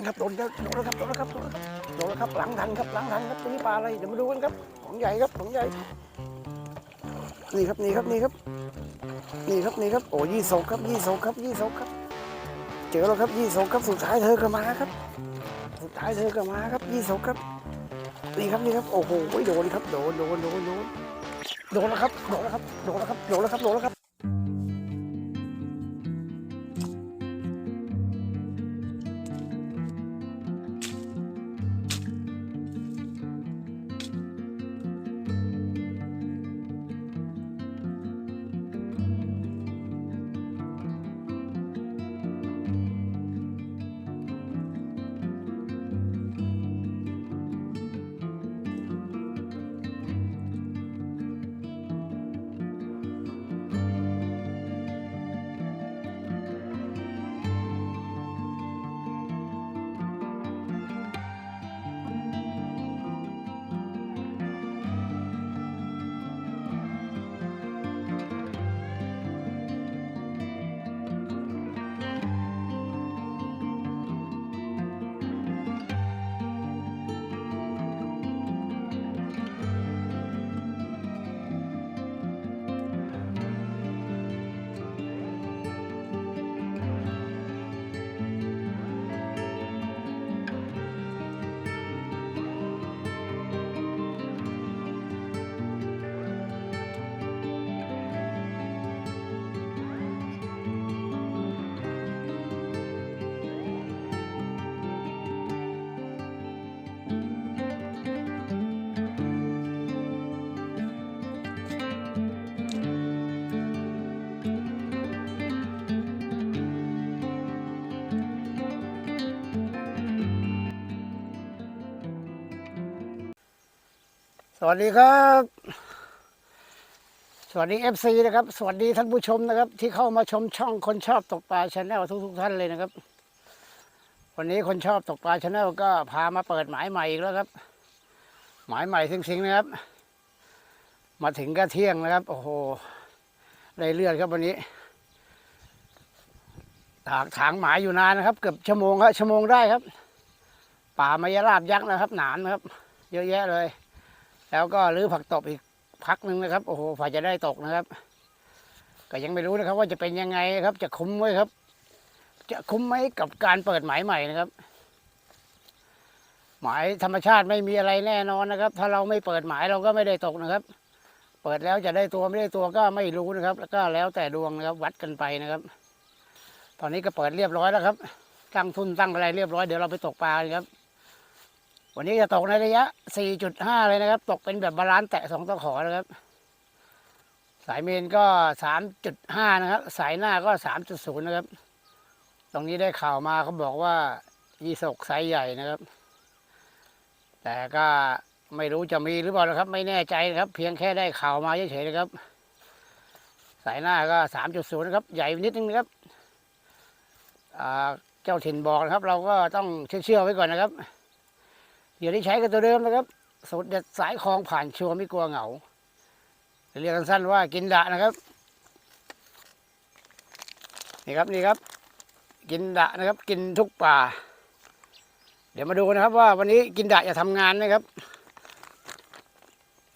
นครับโดนครับโดนแล้วครับโดนแล้วครับโดนแล้วครับโดนแล้วครับหลังทันครับหลังทันครับตัวนี้ปลาอะไรเดี๋ยวมาดูกันครับของใหญ่ครับของใหญ่นี่ครับนี่ครับนี่ครับนี่ครับนี่ครับโอ้ยี่สกครับยี่สกครับยี่สกครับ เจอแล้วครับยี่สกครับสุดท้ายเธอก็มาครับ สุดท้ายเธอก็มาครับยี่สกครับนี่ครับนี่ครับโอ้โหโดนครับโดนโดนโดนโดนโดนแล้วครับโดนแล้วครับโดนแล้วครับโดนแล้วครับโดนแล้วครับ สวัสดีครับ สวัสดี FC นะครับ สวัสดีท่านผู้ชมนะครับ ที่เข้ามาชมช่องคนชอบตกปลาชาแนลทุกๆท่านเลยนะครับ วันนี้คนชอบตกปลาชาแนลก็พามาเปิดหมายใหม่อีกแล้วครับ หมายใหม่สิงๆนะครับ มาถึงก็เที่ยงนะครับ โอ้โหได้เลือดครับวันนี้ถากถางหมายอยู่นานนะครับ เกือบชั่วโมงครับชั่วโมงได้ครับ ป่ามายราบยักษ์นะครับ หนานนะครับ เยอะแยะเลย แล้วก็รื้อผักตบอีกพักหนึ่งนะครับ โอ้โหฝ่าจะได้ตกนะครับ ก็ยังไม่รู้นะครับ ว่าจะเป็นยังไงครับ จะคุ้มไหมครับ จะคุ้มไหมกับการเปิดหมายใหม่นะครับ หมายธรรมชาติไม่มีอะไรแน่นอนนะครับ ถ้าเราไม่เปิดหมายเราก็ไม่ได้ตกนะครับ เปิดแล้วจะได้ตัวไม่ได้ตัวก็ไม่รู้นะครับ แล้วก็แล้วแต่ดวงนะครับ วัดกันไปนะครับ ตอนนี้ก็เปิดเรียบร้อยแล้วครับตั้งทุนตั้งอะไรเรียบร้อยเดี๋ยวเราไปตกปลาครับ วันนี้จะตกในระยะ 4.5 เลยนะครับ ตกเป็นแบบบาลานซ์แตะสองตะขอนะครับ สายเมนก็ 3.5 นะครับ สายหน้าก็ 3.0 นะครับ ตรงนี้ได้ข่าวมาเขาบอกว่ายีสกไซส์ใหญ่นะครับ แต่ก็ไม่รู้จะมีหรือเปล่านะครับ ไม่แน่ใจนะครับ เพียงแค่ได้ข่าวมาเฉยๆนะครับ สายหน้าก็ 3.0 นะครับ ใหญ่นิดนึงนะครับเจ้าถิ่นบอกนะครับ เราก็ต้องเชื่อๆไว้ก่อนนะครับ เดี๋ยวได้ใช้กันตัวเดิมนะครับสูตรเด็ดสายคลองผ่านชัวร์ไม่กลัวเหงาเรียกันสั้นว่ากินดะนะครับ นี่ครับนี่ครับ กินดะนะครับ กินทุกป่า เดี๋ยวมาดูนะครับว่าวันนี้กินดะจะทำงานไหมครับ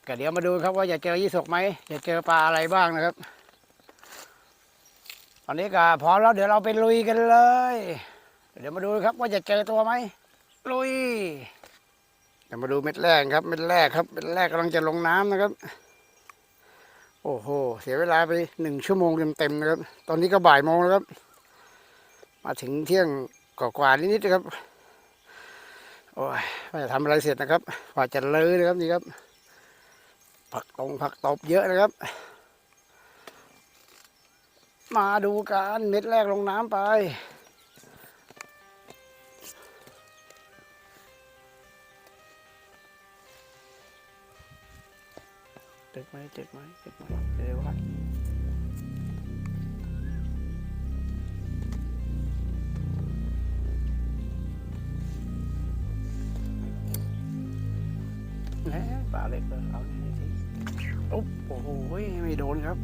ก็เดี๋ยวมาดูครับว่าจะเจอยี่สกไหมจะเจอปลาอะไรบ้างนะครับ ตอนนี้ก็พร้อมแล้วเดี๋ยวเราไปลุยกันเลย เดี๋ยวมาดูครับว่าจะเจอตัวไหมลุย ดี๋ยวมาดูเม็ดแรกครับเม็ดแรกครับเม็ดแรกกำลังจะลงน้ำนะครับ โอ้โห เสียเวลาไปหนึ่งชั่วโมงเต็มๆนะครับ ตอนนี้ก็บ่ายโมงแล้วครับ มาถึงเที่ยงกว่าๆนิดๆนะครับ โอ้ยว่าจะทำอะไรเสร็จนะครับกว่าจะเลยนะครับนี่ครับ ผักตรงผักตบเยอะนะครับ มาดูกันเม็ดแรกลงน้ำไป ตึกไหมตึกไหมตึกไหมเร็วครับแหมปลาเล็กเลยเอานี่สิอุ๊บโอ้โหไม่โดนครับ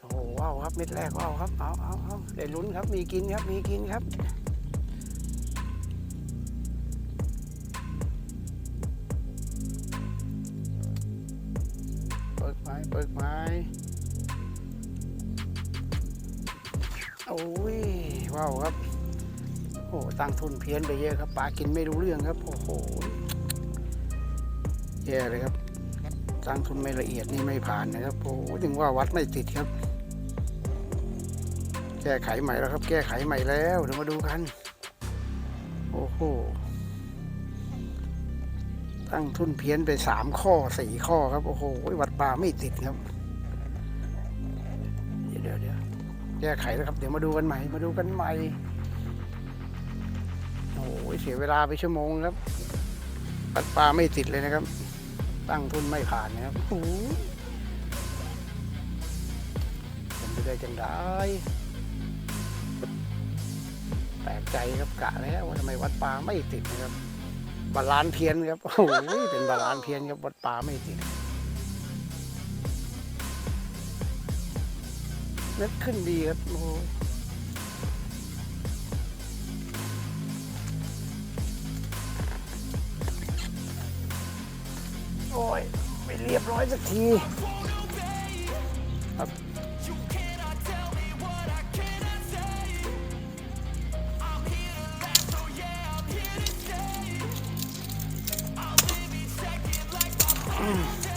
โอ้โหว้าวครับเม็ดแรกว้าวครับเอาเอาเอาได้ลุ้นครับมีกินครับมีกินครับ เปิดไม้ โอ้ยว้าวครับ โอ้ตั้งทุนเพี้ยนไปเยอะครับปลากินไม่รู้เรื่องครับ โอ้โหแย่เลยครับ ตั้งทุนไม่ละเอียดนี่ไม่ผ่านนะครับ โอ้ถึงว่าวัดไม่ติดครับ แก้ไขใหม่แล้วครับ แก้ไขใหม่แล้วเดี๋ยวมาดูกัน โอ้โหตั้งทุนเพี้ยนไปสามข้อสี่ข้อครับ โอ้โหวัด ปลาไม่ติดครับ เดี๋ยวเดี๋ยวเดี๋ยวแก้ไขแล้วครับ เดี๋ยวมาดูกันใหม่ มาดูกันใหม่ โอ้โหเสียเวลาไปชั่วโมงครับวัดปลาไม่ติดเลยนะครับ ตั้งทุนไม่ผ่านนะครับโอ้โหเป็นไปได้จังได้แปลกใจครับกะแล้วว่าทำไมวัดปลาไม่ติดนะครับบาลานซ์เพี้ยนครับโอ้โหเป็นบาลานซ์เพี้ยนครับวัดปลาไม่ติด นึกขึ้นดีครับโอ้โหโอ้ยไม่เรียบร้อยสักทีครับ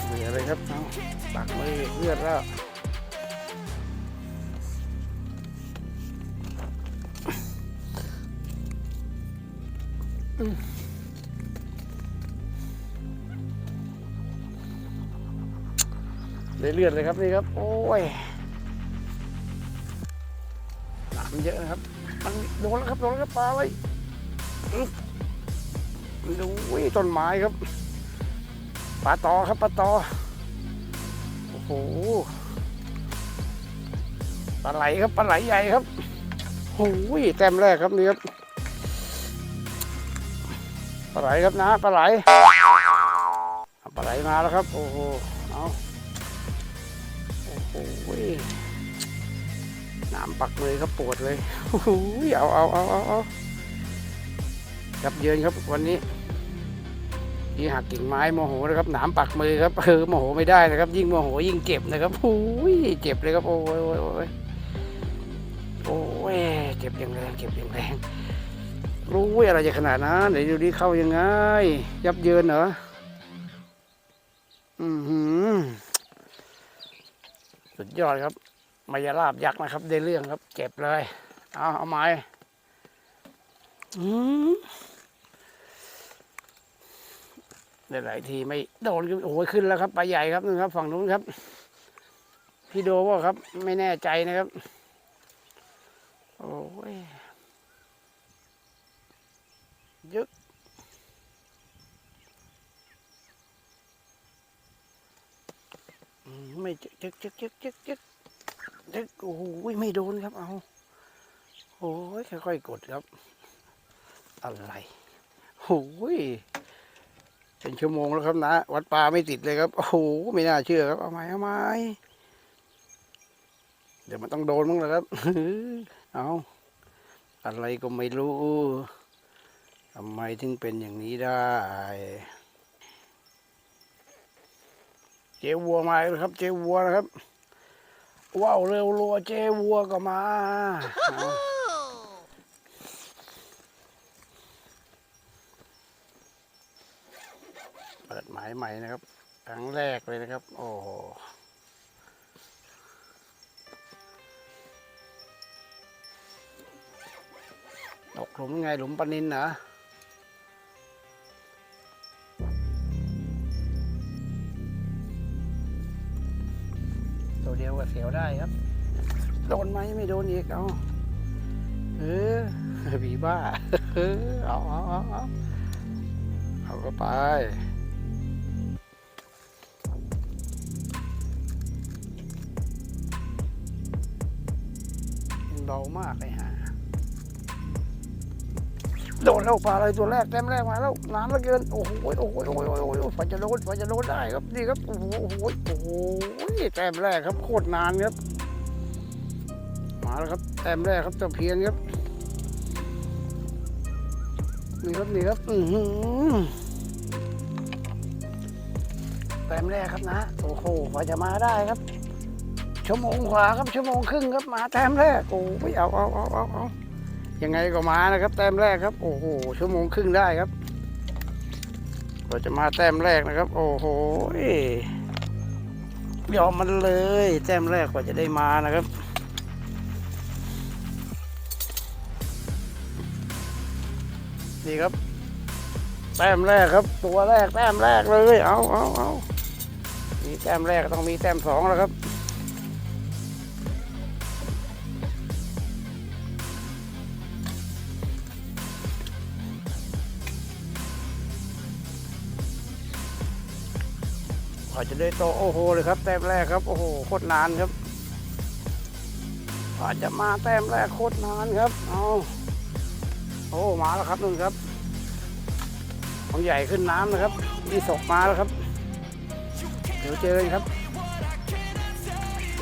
เหลือเลยครับเอาปักมือเลือดแล้ว เลยเลือดเลยครับนี่ครับ โอ้ยน้ำเยอะนะครับมันโดนแล้วครับโดนแล้วครับปลาไว้ดูอุ้ยต้นไม้ครับปลาตอครับปลาตอโอ้โหปลาไหลครับปลาไหลใหญ่ครับโอ้ยแต้มแรกครับนี่ครับ ปลาไหลครับนะปลาไหลปลาไหลมาแล้วครับ โอ้โหเอาโอ้โหน้ำปักมือครับปวดเลยโอ้โหเอาเอาเอาเอาเอาครับเยือนครับวันนี้ที่หักกิ่งไม้โมโหนะครับหนามปักมือครับเออโมโหไม่ได้นะครับ ยิ่งโมโหยิ่งเจ็บนะครับโอ้ยเจ็บเลยครับโอ้ยโอ้ยโอ้ยโอ้ยเจ็บอย่างแรงเจ็บอย่างแรง รู้อะไรจะขนาดนั้นเดี๋ยวดูดิเข้ายังไง ยับเยินเหรอ อือหือ สุดยอดครับมายาลาบยักษ์นะครับ ได้เรื่องครับเจ็บเลย เอาเอาไม้อืมหลายๆทีไม่โดนโอ้โหขึ้นแล้วครับปลาใหญ่ครับนึงครับ ฝั่งนู้นครับ พี่โดว่าครับ ไม่แน่ใจนะครับ โอ้ยอะอืมไม่ จึกจึกจึกจึกจึกจึกจึกโอ้โหไม่โดนครับเอาโอ้ยค่อยๆกดครับ อะไรโอ้ยเป็นชั่วโมงแล้วครับนะ วัดปลาไม่ติดเลยครับ โอ้โหไม่น่าเชื่อครับ เอาไหมเอาไหมเดี๋ยวมันต้องโดนมั้งแล้วครับ เอาอะไรก็ไม่รู้ทำไมถึงเป็นอย่างนี้ได้ เจวัวมาแล้วครับ เจวัวนะครับ ว้าวเร็วรัวเจวัวก็มาเปิดหมายใหม่นะครับครั้งแรกเลยนะครับ โอ้โหตกหลุมไงหลุมปนินนะตัวเดียว ก็เสียวได้ครับ โดนไหมไม่โดนอีกเอาเออผีบ้าเออเอาเอาเอาเอาเอาก็ไปเบามากเลยฮะ โดนแล้วปลาอะไรตัวแรกแต้มแรกมาแล้วนานเหลือเกินโอ้โหโอ้โหโอ้โหโอ้โหโอ้โหฝันจะโดนฝันจะโดนได้ครับนี่ครับโอ้โหโอ้โหโอ้โหแต้มแรกครับโคตรนานครับ มาแล้วครับแต้มแรกครับเจ้าเพียนครับนี่ครับนี่ครับอือแต้มแรกครับนะโอ้โหกว่าจะมาได้ครับชั่วโมงกว่าครับชั่วโมงครึ่งครับมาแต้มแรกโอ้ยเอาเอาเอาเอาเอา ยังไงก็มานะครับ แต้มแรกครับ โอ้โห ชั่วโมงครึ่งได้ครับกว่าจะมาแต้มแรกนะครับ โอ้โหยอมมันเลย แต้มแรกกว่าจะได้มานะครับนี่ครับ แต้มแรกครับ ตัวแรกแต้มแรกเลย เอาเอาเอามีแต้มแรกต้องมีแต้มสองแล้วครับ กว่าจะได้โตโอ้โหเลยครับแต้มแรกครับโอ้โหโคตรนานครับกว่าจะมาแต้มแรกโคตรนานครับเอาโอ้มาแล้วครับนู่นครับของใหญ่ขึ้นน้ำนะครับนี่ศกมาแล้วครับ เดี๋ยวเจอกันครับ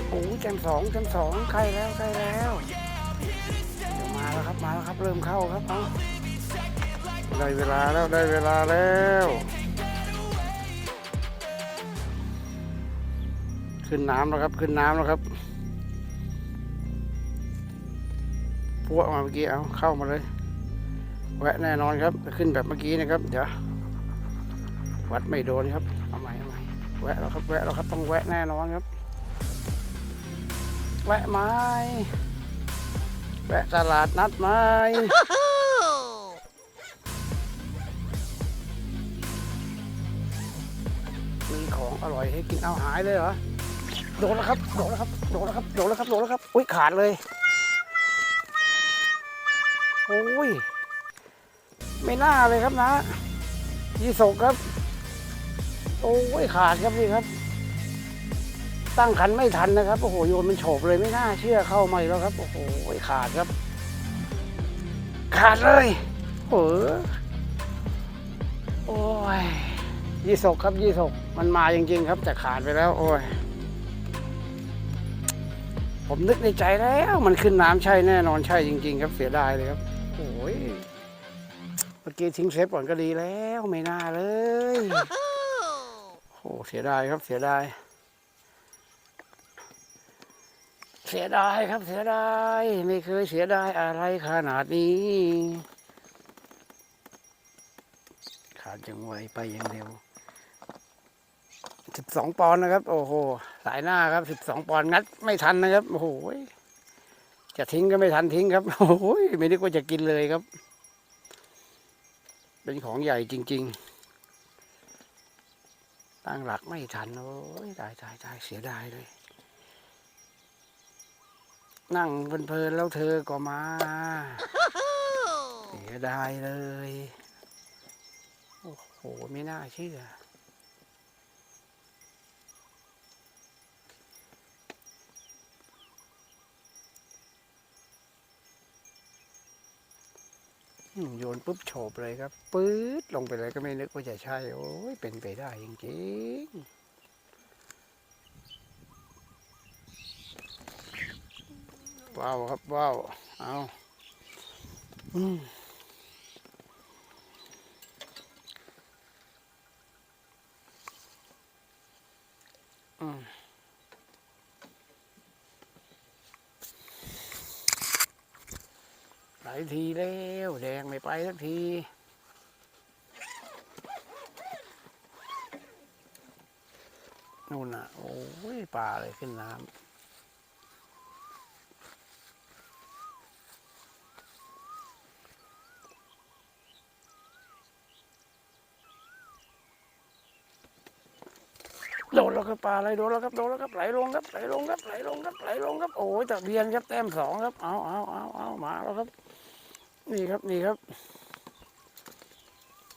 โอ้แจมสองแจมสองใกล้แล้วใกล้แล้วเดี๋ยวมาแล้วครับมาแล้วครับเริ่มเข้าครับเอาได้เวลาแล้วได้เวลาแล้ว ขึ้นน้ำแล้วครับ ขึ้นน้ำแล้วครับพวกมาเมื่อกี้เอาเข้ามาเลย แวะแน่นอนครับขึ้นแบบเมื่อกี้นะครับ เดี๋ยววัดไม่โดนครับเอาใหม่เอาใหม่แวะแล้วครับแวะแล้วครับต้องแวะแน่นอนครับ แวะไม้แวะตลาดนัดไม้มีของอร่อยให้กินเอาหายเลยเหรอ โดนแล้วครับ โดนแล้วครับ โดนแล้วครับ โดนแล้วครับ โดนแล้วครับ อุ้ยขาดเลย โอ้ย ไม่น่าเลยครับนะยี่สกครับ โอ้ยขาดครับนี่ครับ ตั้งขันไม่ทันนะครับ โอ้โห โยนมันโฉบเลยไม่น่าเชื่อเข้ามาอีกแล้วครับ โอ้โหขาดครับ ขาดเลยโอ้โอ้ยยี่สกครับยี่สกมันมาจริงๆครับแต่ขาดไปแล้ว โอ้ย ผมนึกในใจแล้วมันขึ้นน้ำใช่แน่นอนใช่จริง ๆ ครับเสียดายเลยครับโอ้ยเมื่อกี้ทิ้งเซฟก่อนก็ดีแล้วไม่น่าเลยโอ้เสียดายครับเสียดาย เสียดายครับเสียดายไม่เคยเสียดายอะไรขนาดนี้ ขาดจังไวไปอย่างเร็ว สิบสองปอนด์นะครับ โอ้โห สายหน้าครับสิบสองปอนด์งัดไม่ทันนะครับ โอ้โห จะทิ้งก็ไม่ทันทิ้งครับ โอ้โห ไม่นึกว่าจะกินเลยครับ เป็นของใหญ่จริง ๆ ตั้งหลักไม่ทัน โอ้ยตายตายตายเสียดายเลย นั่งเพลินๆแล้วเธอก็มา เสียดายเลย โอ้โห ไม่น่าเชื่อ โยนปุ๊บโฉบเลยครับปื๊ดลงไปเลยก็ไม่นึกว่าจะใช่โอ้ยเป็นไปได้จริงๆว้าวครับว้าวเอาอืมอืม หลายทีแล้วแดงไม่ไปสักทีนู่นน่ะ โอ้ยปลาเลยขึ้นน้ำโดนแล้วครับปลาอะไรโดนแล้วครับโดนแล้วครับไหลลงครับไหลลงครับไหลลงครับไหลลงครับโอ้ยตะเบียนครับแต้มสองครับเอาเอาเอาเอามาแล้วครับ นี่ครับนี่ครับ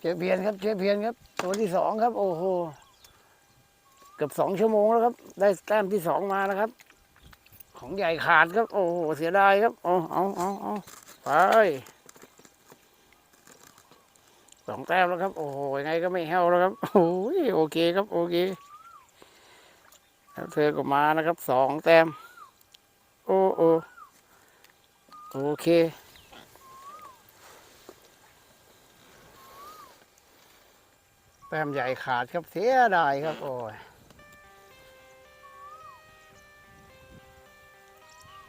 เจอเพียนครับเจอเพียนครับตัวที่สองครับ โอ้โหเกือบสองชั่วโมงแล้วครับ ได้แต้มที่สองมาแล้วครับ ของใหญ่ขาดครับ โอ้โหเสียดายครับเอาเอาเอาเอาไปสองแต้มแล้วครับ โอ้โหยังไงก็ไม่แห้วแล้วครับโอ้ยโอเคครับโอเคแล้วเธอก็มานะครับสองแต้ม โอ้โอโอเค ต้มใหญ่ขาดครับเสียดายครับ โอ้ย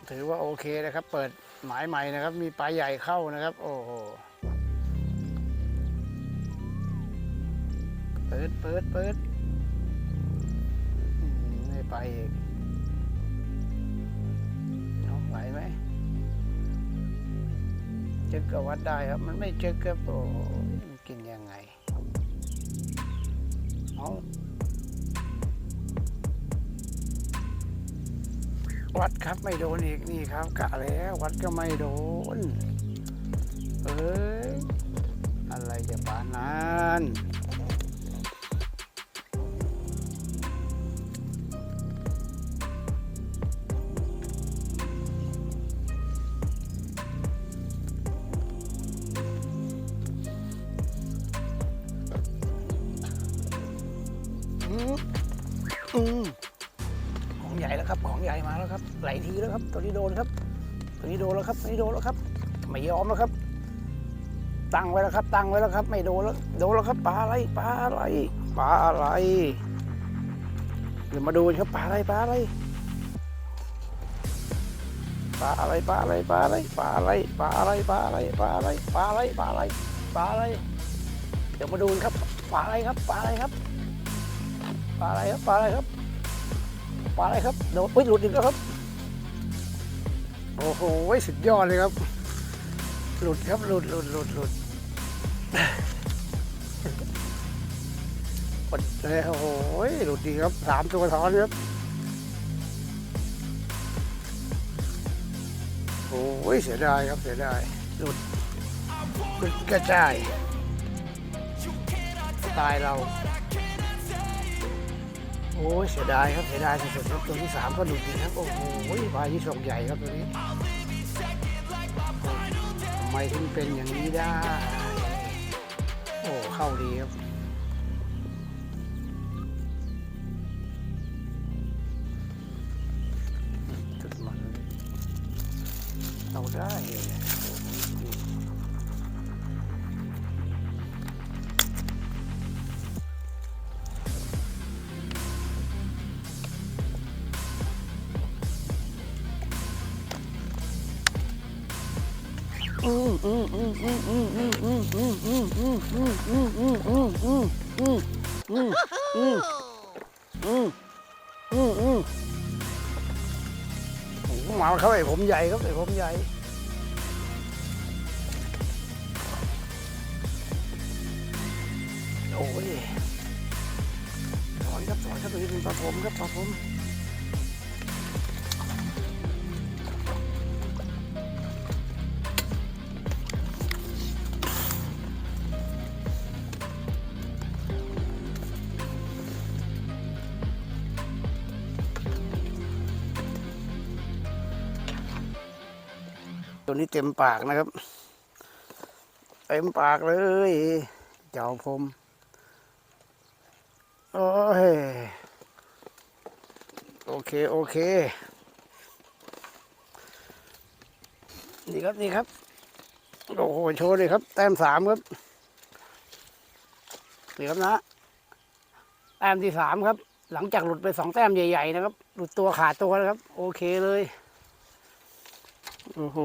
ถือว่าโอเคนะครับ เปิดหมายใหม่นะครับ มีปลาใหญ่เข้านะครับ โอ้โหเปิดเปิดเปิดไม่ไปอีกเอาไหวไหมจึกก็วัดได้ครับ มันไม่จึกครับโอ้ วัดครับไม่โดนอีกนี่ครับกะแล้ววัดก็ไม่โดน เอ้ย อะไรจะปานนั้น อืมของใหญ่แล้วครับ ของใหญ่มาแล้วครับ หลายทีแล้วครับ ตัวนี้โดนครับ ตัวนี้โดนแล้วครับตัวนี้โดนแล้วครับ ไม่ยอมแล้วครับ ตั้งไว้แล้วครับ ตั้งไว้แล้วครับ ไม่โดนแล้ว โดนแล้วครับปลาอะไรปลาอะไรปลาอะไรเดี๋ยวมาดูครับปลาอะไรปลาอะไรปลาอะไรปลาอะไรปลาอะไรปลาอะไรปลาอะไรปลาอะไรปลาอะไรปลาอะไรปลาอะไรปลาอะไร เดี๋ยวมาดูครับปลาอะไรครับปลาอะไรครับาอะไรครับปลาอะไรครับปลาอะไรครับโดนอุ้ยหลุดอีกแล้วครับ โอ้โหสุดยอดเลยครับ หลุดครับหลุดหลุดหลุดหลุดหมดเลยโอ้โหหลุดดีครับสามตัวท้อนครับโอ้ยเสียดายครับเสียดายหลุดหลุดกระจายตายเรา โอ้ยเสียดายครับเสียดายสุดๆครับตัวที่สามก็หลุดดีครับโอ้โหปลาที่ส่งใหญ่ครับตัวนี้ทำไมถึงเป็นอย่างนี้ได้ โอ้เข้าดีครับ มาแล้วครับไอ้ผมใหญ่ครับไอ้ผมใหญ่โอ้ยสอนครับสอนครับตัวนี้เป็นปลาผมครับปลาผม ตัวนี้เต็มปากนะครับ เต็มปากเลย เจ้าผม โอ้ย โอเค โอเค นี่ครับ นี่ครับ โอ้โห โชว์เลยครับ แต้มสามครับ นี่ครับนะ แต้มที่สามครับ หลังจากหลุดไปสองแต้มใหญ่ ๆ นะครับ หลุดตัวขาดตัวนะครับ โอเคเลย โอ้โห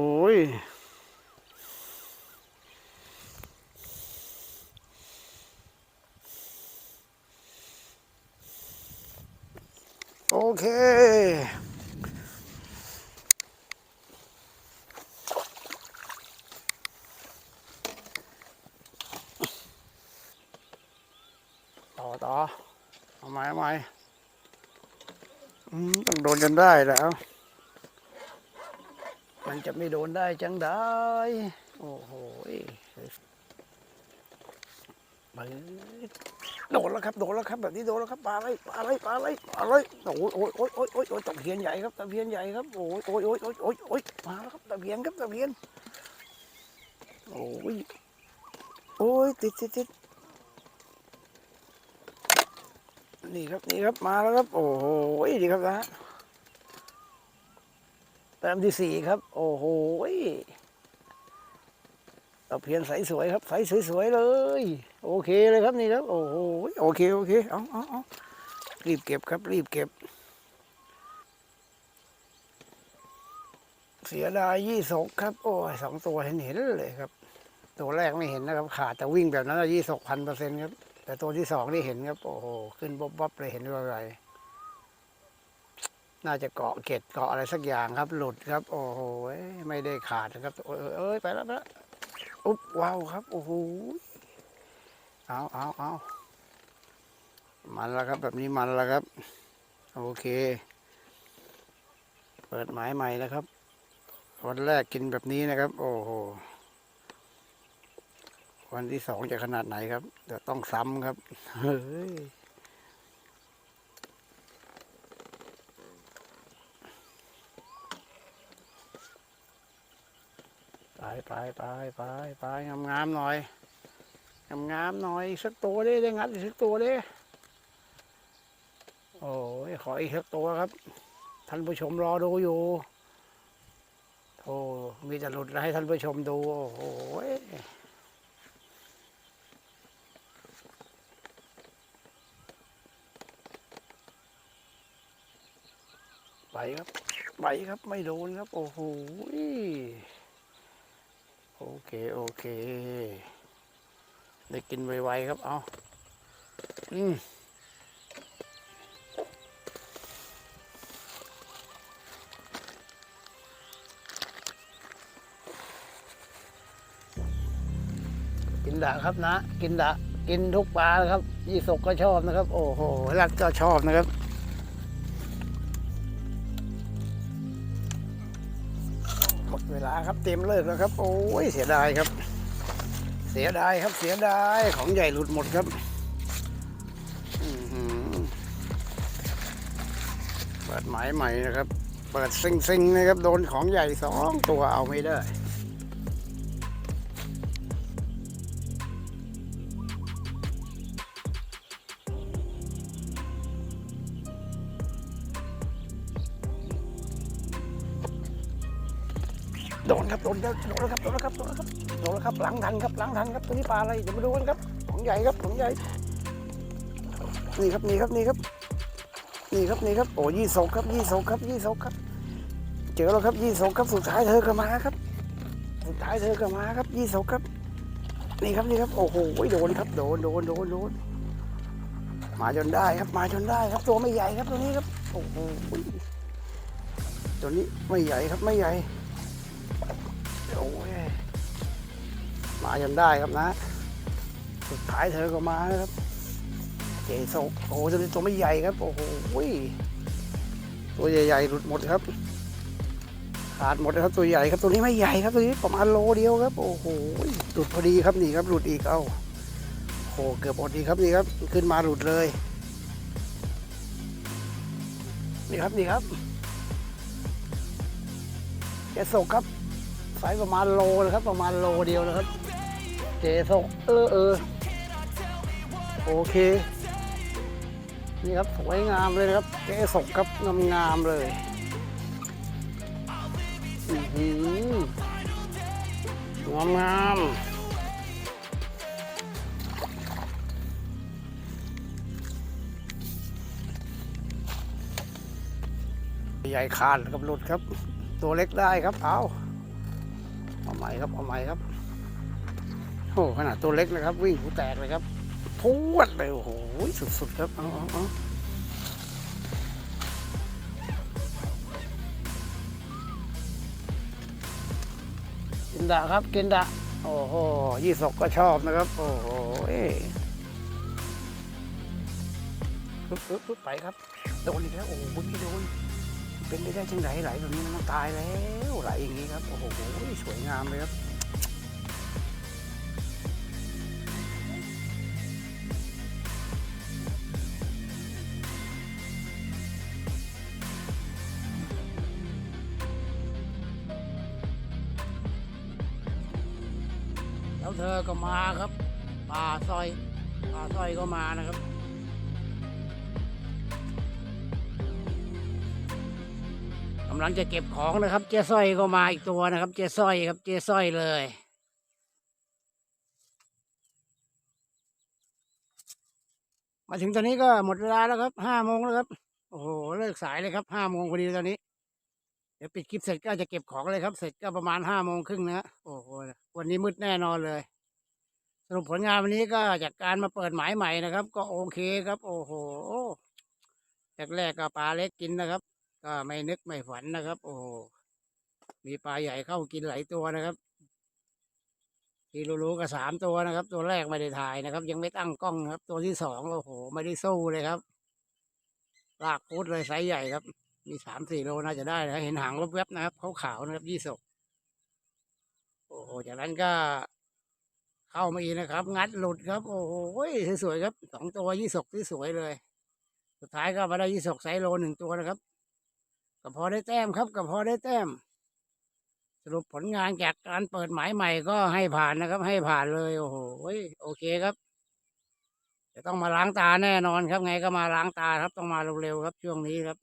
โอเค ต่อต่อเอาใหม่เอาใหม่ต้องโดนจนได้แล้ว มันจะไม่โดนได้จังได้ โอ้โหไปโดนแล้วครับโดนแล้วครับแบบนี้โดนแล้วครับปลาอะไรปลาอะไรปลาอะไรปลาอะไรโอ้ยโอ้ยโอ้ยโอ้ยโอ้ยโอ้ยตะเพียนใหญ่ครับตะเพียนใหญ่ครับโอ้ยโอ้ยโอ้ยโอ้ยโอ้ยโอ้ยมาแล้วครับตะเพียนครับตะเพียนโอ้ยโอ้ยติดติดติดนี่ครับนี่ครับมาแล้วครับโอ้โหดีครับนะ แต้มที่สี่ครับ โอ้โหตะเพียนใสสวยครับใสสวยๆเลย โอเคเลยครับนี่ครับ โอ้โหโอเคโอเคเอาเอาเอารีบเก็บครับ รีบเก็บ เสียดายยี่สกครับ โอ้ยสองตัวเห็นเห็นเลยครับ ตัวแรกไม่เห็นนะครับ ขาดแต่วิ่งแบบนั้นยี่สกพันเปอร์เซ็นต์ครับ แต่ตัวที่สองนี่เห็นครับ โอ้โห ขึ้นบ๊อบบ๊อบเลยเห็นว่าอะไร น่าจะเกาะเกล็ดเกาะอะไรสักอย่างครับ หลุดครับ โอ้โหไม่ได้ขาดครับเอยเอ้ยไปแล้วไปแล้วอุ๊บว้าวครับโอ้โหเอาเอาเอามันแล้วครับแบบนี้มันแล้วครับ โอเค เปิดหมายใหม่แล้วครับวันแรกกินแบบนี้นะครับ โอ้โหวันที่สองจะขนาดไหนครับเดี๋ยวต้องซ้ำครับเฮ้ย ไปไปไปไปไปงามงามหน่อยงามงามหน่อยสักตัวดิได้งัดอีกสักตัวดิโอ้ยขออีกสักตัวครับ ท่านผู้ชมรอดูอยู่โอ้มีแต่หลุดแล้วให้ท่านผู้ชมดู โอ้โหไปครับไปครับไม่โดนครับ โอ้โห โอเคโอเค ได้กินไวๆครับ เอาอืมกินดะครับนะ กินดะกินทุกปลานะครับ ยี่สกก็ชอบนะครับ โอ้โหรัดก็ชอบนะครับาครับเต็มเลิกแล้วครับ โอ้ยเสียดายครับ เสียดายครับเสียดายของใหญ่หลุดหมดครับเปิดหมายใหม่นะครับ เปิดซิงซิงนะครับ โดนของใหญ่สองตัวเอาไม่ได้ โดนครับโดนแล้วโดนแล้วครับโดนแล้วครับโดนแล้วครับโดนแล้วครับหลังทันครับหลังทันครับตัวนี้ปลาอะไรเดี๋ยวมาดูกันครับของใหญ่ครับของใหญ่นี่ครับนี่ครับนี่ครับนี่ครับนี่ครับโอ้ยี่สกครับยี่สกครับยี่สกครับ เจอแล้วครับยี่สกครับสุดท้ายเธอก็มาครับ สุดท้ายเธอก็มาครับยี่สกครับ นี่ครับนี่ครับโอ้โหโดนครับโดนโดนโดนโดนมาจนได้ครับมาจนได้ครับตัวไม่ใหญ่ครับตัวนี้ครับโอ้โหตัวนี้ไม่ใหญ่ครับไม่ใหญ่ มาจนได้ครับนะ สุดท้ายเธอก็มานะครับเจโซโอ้โหตัวนี้ตัวไม่ใหญ่ครับ โอ้โหตัวใหญ่ๆหลุดหมดครับ ขาดหมดนะครับตัวใหญ่ครับ ตัวนี้ไม่ใหญ่ครับตัวนี้ประมาณโลเดียวครับ โอ้โหหลุดพอดีครับนี่ครับหลุดอีกเอ้าโอ้โหเกือบหมดดีครับนี่ครับ ขึ้นมาหลุดเลย นี่ครับนี่ครับเจโซครับไซส์ประมาณโลนะครับ ประมาณโลเดียวนะครับ เจสกเออเออโอเค นี่ครับสวยงามเลยนะครับ เจสกครับงามงามเลยอืองามงามใหญ่ขาดกับหลุดครับ ตัวเล็กได้ครับเอาเอาใหม่ครับเอาใหม่ครับ โอ้ขนาดตัวเล็กนะครับ วิ่งหูแตกเลยครับพวดเลยโอ้โหสุดๆครับเอาเอาเอกินดะครับกินดะโอ้โหยี่สกก็ชอบนะครับ โอ้โหปึ๊บปึ๊บปึ๊บไปครับโดนอีกแล้วโอ้โหไม่โดนเป็นไปได้จังไหนไหลแบบนี้มันตายแล้วไหลอย่างนี้ครับโอ้โหสวยงามเลยครับ อก็มาครับ ป่าซอย ป่าซอยก็มานะครับ กำลังจะเก็บของนะครับ เจ๊ส้อยก็มาอีกตัวนะครับ เจ๊ส้อยครับ เจ๊ส้อยเลยมาถึงตอนนี้ก็หมดเวลาแล้วครับห้าโมงแล้วครับ โอ้โห เลิกสายเลยครับห้าโมงพอดีตอนนี้ เดี๋ยวปิดคลิปเสร็จก็จะเก็บของเลยครับ เสร็จก็ประมาณห้าโมงครึ่งนะ โอ้โห วันนี้มืดแน่นอนเลย รุปผลงานวันนี้ก็จากการมาเปิดหมายใหม่นะครับ ก็โอเคครับ โอ้โหแรกๆก็ปลาเล็กกินนะครับ ก็ไม่นึกไม่ฝันนะครับ โอ้มีปลาใหญ่เข้ากินหลายตัวนะครับ ที่รู้ๆก็สามตัวนะครับ ตัวแรกไม่ได้ถ่ายนะครับ ยังไม่ตั้งกล้องนะครับ ตัวที่สองโอ้โห ไม่ได้สู้เลยครับลากพุดเลยไซส์ใหญ่ครับ มีสามสี่โลน่าจะได้นะเห็นหางแวบๆนะครับขาวๆนะครับยี่สกโอ้โหจากนั้นก็ เข้ามาอีกนะครับ งัดหลุดครับ โอ้โหสวยๆครับสองตัวยี่สกที่สวยเลย สุดท้ายก็มาได้ยี่สกไซโลหนึ่งตัวนะครับก็พอได้แต้มครับก็พอได้แต้ม สรุปผลงานจากการเปิดหมายใหม่ก็ให้ผ่านนะครับ ให้ผ่านเลยโอ้โหโอเคครับจะต้องมาล้างตาแน่นอนครับ ไงก็มาล้างตาครับ ต้องมาเร็วๆครับ ช่วงนี้ครับ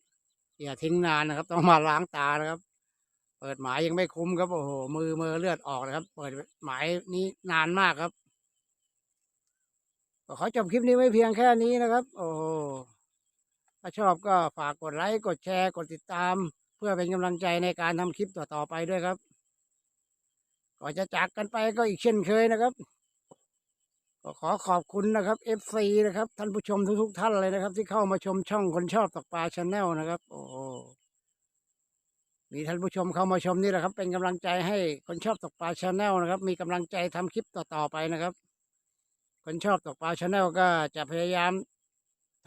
อย่าทิ้งนานนะครับ ต้องมาล้างตานะครับ เปิดหมายยังไม่คุ้มครับโอ้โหมือมือเลือดออกนะครับ เปิดหมายนี้นานมากครับขอจบคลิปนี้ไว้เพียงแค่นี้นะครับ โอ้โหถ้าชอบก็ฝากกดไลค์กดแชร์กดติดตาม เพื่อเป็นกำลังใจในการทำคลิปต่อๆไปด้วยครับก่อนจะจากกันไปก็อีกเช่นเคยนะครับก็ขอขอบคุณนะครับ FC นะครับ ท่านผู้ชมทุกๆท่านเลยนะครับ ที่เข้ามาชมช่องคนชอบตกปลาชาแนลนะครับ โอ้โห มีท่านผู้ชมเข้ามาชมนี่แหละครับ เป็นกำลังใจให้คนชอบตกปลาชาแนลนะครับ มีกำลังใจทำคลิปต่อๆไปนะครับ คนชอบตกปลาชาแนลก็จะพยายาม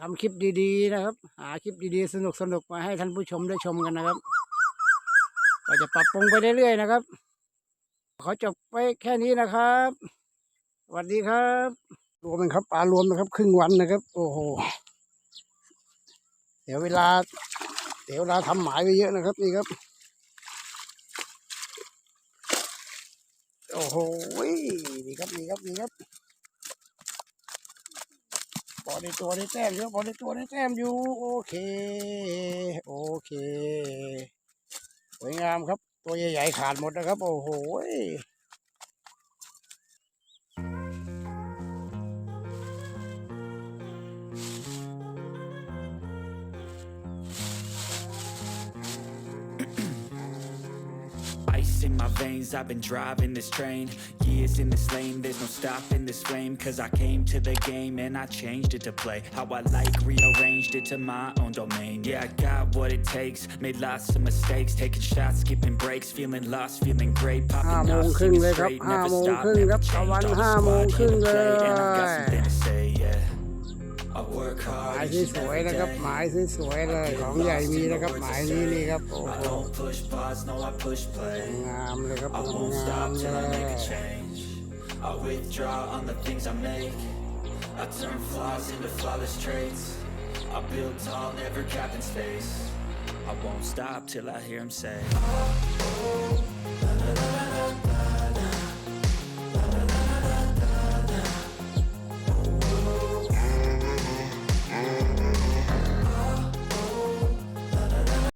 ทำคลิปดีๆนะครับ หาคลิปดีๆ สนุกๆมาให้ท่านผู้ชมได้ชมกันนะครับ ก็จะปรับปรุงไปเรื่อยๆนะครับ ขอจบไว้แค่นี้นะครับสวัสดีครับ รวมเป็นครับปลารวมนะครับ ครึ่งวันนะครับ โอ้โหเดี๋ยวเวลาเดี๋ยวเวลาทำหมายไปเยอะนะครับนี่ครับ อ้โหนี่ครับนี่ครับนี่ครับบอลในตัวในแต้มเยอะบอลในตัวในแต้มอยู่โอเค โอเคสวยงามครับ ตัวใหญ่ๆขาดหมดนะครับ โอ้โห my veins I've been driving this train. Years in this lane, there's no stopping this flame. Cause I came to the game and I changed it to play How I like, rearranged it to my own domain. Yeah, I got what it takes, made lots of mistakes Taking shots, skipping breaks, feeling lost, feeling great Popping off, singing straight, never stop, never changed All the squad, yeah, the and I've got something to say, yeah. ห hard มาย each ที่ and สวย every นะครับ day หมายที่สวยเลย ของใหญ่มีนะครับ หมายนี้นี่ครับ โอ้ I โห don't push pause, no I push play งามเลยครับ I ง won't าม stop เล till I make ย a change. I withdraw on the things I make. I turn flaws into flawless traits. I build tall, never capped in space. I won't stop till I hear him say.